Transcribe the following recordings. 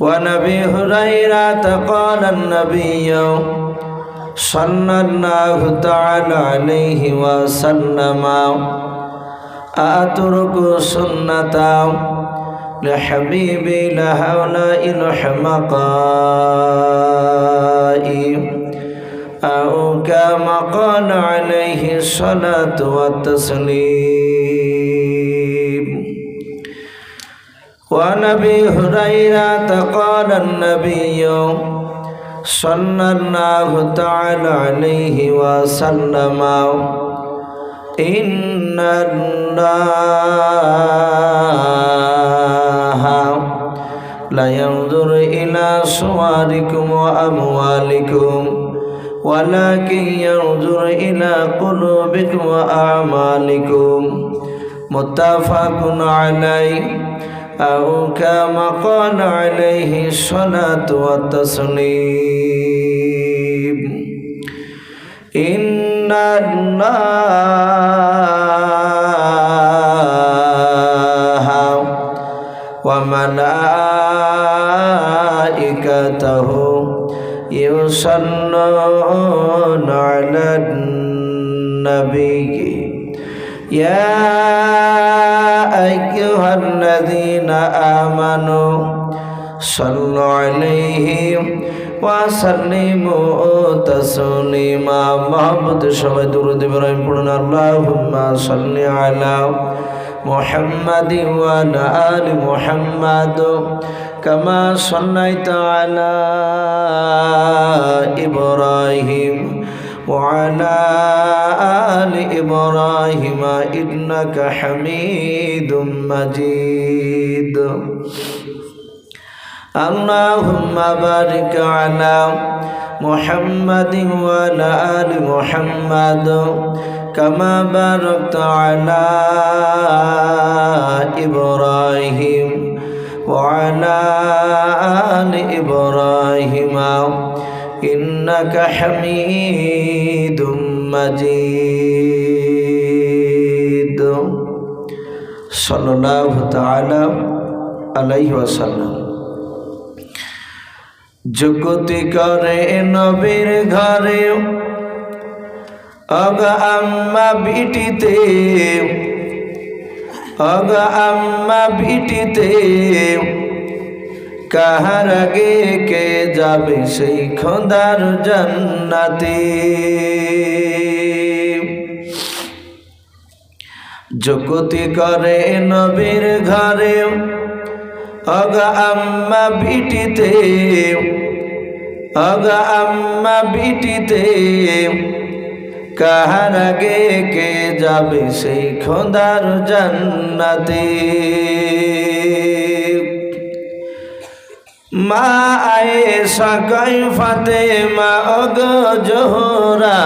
ونبي هريرة قال النبي صلى الله تعالى عليه وسلم أترك سنة لحبيبي لهؤلاء الحمقاء أو كما قال عليه الصلاة والتسليم. وعن ابي هريره قال النبي صلى الله تعالى عليه وسلم ان الله لا ينظر إلى صوركم واموالكم ولكن ينظر إلى قلوبكم وأعمالكم متفق عليه أو كما قال عليه الصلاة والتسليم إن الله وملائكته يصلون على النبي يا أيها الذين آمنوا صلوا عليه وسلموا تسليما محمد شبه درود إبراهيم قلنا اللهم صل على محمد وعلى آل محمد كما صليت على إبراهيم وعلى آل إبراهيم إنك حميد مجيد اللهم بارك على محمد وعلى آل محمد كما باركت على إبراهيم وعلى آل إبراهيم إنك حميد مجيد صلى الله تعالى আলাইসাল্লাম যুগতি করে নবীর ঘরে, অগ আম্মা বিটিতে, অগ আম্মা বিটিতে, কাহার আগে কে যাবে সেই খোদার জন্নাতে? যুগতি করে নবীর ঘরে অগ আম্মা বিটিতে অগ আম্মা বিটিতে, কাহার আগে কে যাবে সেই খোদার জান্নাতে? মা আয়ে সাকাই ফাতে মা অগ জোহরা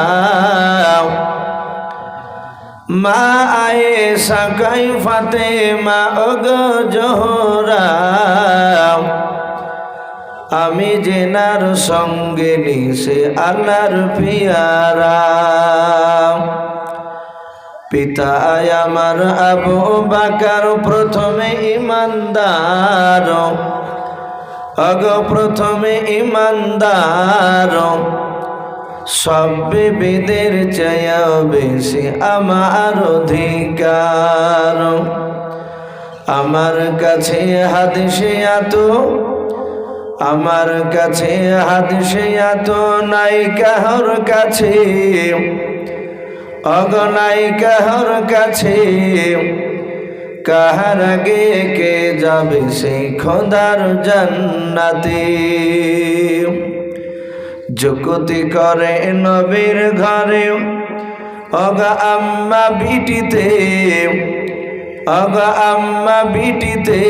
মা আয়ে সাকাই ফাতে মা অগ জোহরা। আমি জেনার সঙ্গে নিশে আল্লাহর পিয়ারা। পিতা আমার আবু বাকার প্রথমে ইমানদার। অগ প্রথমে ইমানদার। সব বিবিদের চায়াও বেশি আমার অধিকার। আমার কাছে হাদিসে এত, আমার কাছে হাদিসে এত, নাই কাহর কাছে। অগনাই কাহর কাছে, কাহার আগে কে যাবে সেই খোদার জান্নাতে? যুক্তি করে নবীর ঘরে। অগা আম্মা বিটিতে, অগা আম্মা বিটিতে,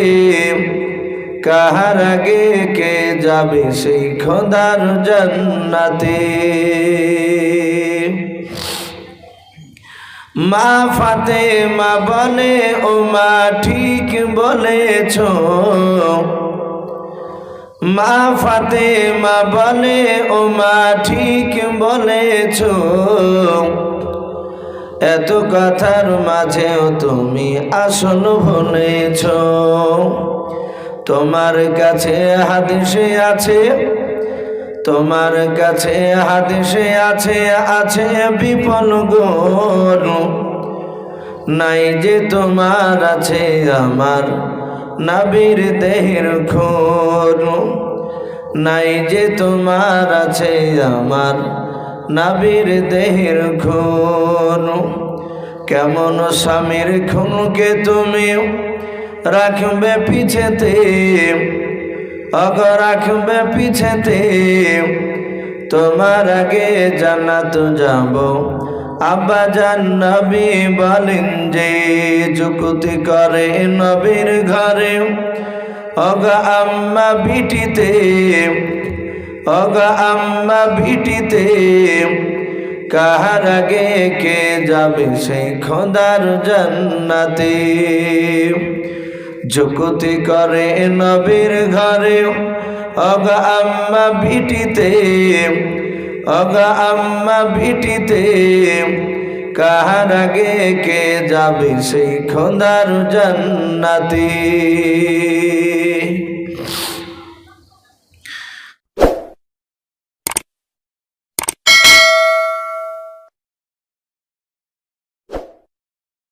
কাহার আগে কে যাবে সেই খোদার জান্নাতে? মা ফাতে মা বলে ও মা ঠিক বলেছ মা ফাতে মা বলে, ও মা, ঠিক বলেছ। এত কথার মাঝেও তুমি আসল বলেছ। তোমার কাছে হাদিসে আছে, তোমার কাছে হাদিসে আছে আছে বিপল গরু। নাই যে তোমার, আছে আমার নাবির দেহের খোরু। নাই যে তোমার আছে আমার নাবির দেহের খুন কেমন স্বামীর খুনকে তুমি রাখবে পিছেতে, অগ রাখবে পিছেতে তোমার আগে জান্নাত যাব। আব্বা জান নবী বলেন যে, যুকুতি করে নবীর ঘরে। অগা আম্মা ভিটিতে অগা আম্মা ভিটিতে, কাহার আগে কে যাবে সেই খোদার জান্নাতে? যুকুতি করে নবীর ঘরে অগা আম্মা ভিটিতে অগ আম্মা ভিটিতে কাহার আগে কে যাবে সেই খোদার জান্নাতি?